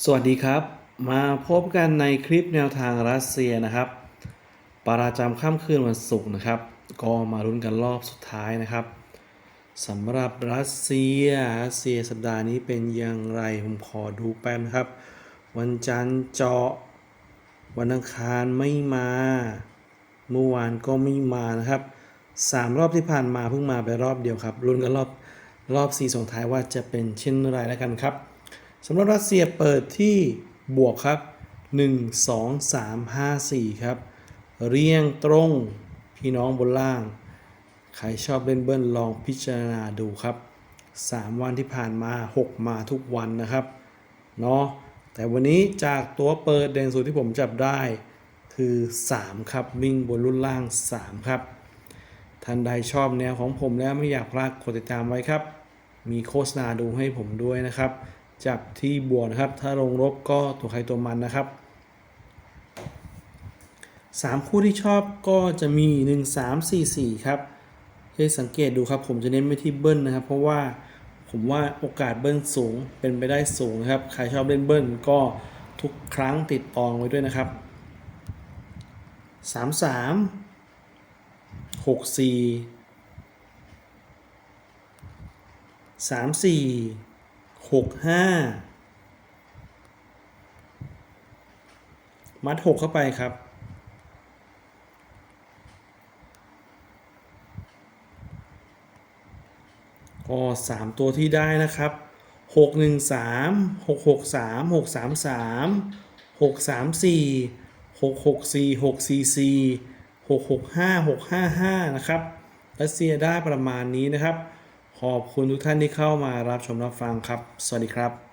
สวัสดีครับ มาพบกันในคลิปแนวทางรัสเซียนะครับ ประจำค่ำคืนวันศุกร์นะครับ ก็มาลุ้นกันรอบสุดท้ายนะครับสำหรับรัสเซียรัสเซียสัปดาห์นี้เป็นอย่างไรผมขอดูแป๊บนะครับ วันจันทร์เจาะ วันอังคารไม่มา เมื่อวานก็ไม่มานะครับสามรอบที่ผ่านมาเพิ่งมาไปรอบเดียวครับลุ้นกันรอบรอบสี่ส่งท้ายว่าจะเป็นเช่นไรแล้วกันครับ สำหรับรัสเซียเปิดที่บวกครับ 1 2 3 5 4 ครับ เรียงตรงพี่น้องบนล่าง ใครชอบเล่นเบิ้ลลองพิจารณาดูครับ 3 วันที่ผ่านมา 6 มาทุกวันนะครับเนาะแต่วันนี้จากตัวเปิดเด่นสุดที่ผมจับได้คือ 3 ครับ วิ่งบนรุ่นล่าง 3 ครับ ท่านใดชอบแนวของผมแล้วไม่อยากพลาดกดติดตามไว้ครับ มีโฆษณาดูให้ผมด้วยนะครับ จับที่บวกนะครับ ถ้าลงรบก็ตัวใครตัวมันนะครับ 3 คู่ที่ชอบก็จะมี 1 3 4 4 ครับให้สังเกตดูครับ ผมจะเน้นไปที่เบิ้ลนะครับ เพราะว่าผมว่าโอกาสเบิ้ลสูงเป็นไปได้สูงนะครับ ใครชอบเล่นเบิ้ลก็ทุกครั้งติดตองไว้ด้วยนะครับ 3 3 6 4 3 4 หกห้ามัดหกเข้าไปครับก็สามตัวที่ได้นะครับหกหนึ่งสามหกหกสามหกสามสามหกสามสี่หกหกสี่หกสี่สี่หกหกห้าหกห้าห้านะครับรัสเสียได้ประมาณนี้นะครับ ขอบคุณทุกท่านที่เข้ามารับชมรับฟังครับ สวัสดีครับ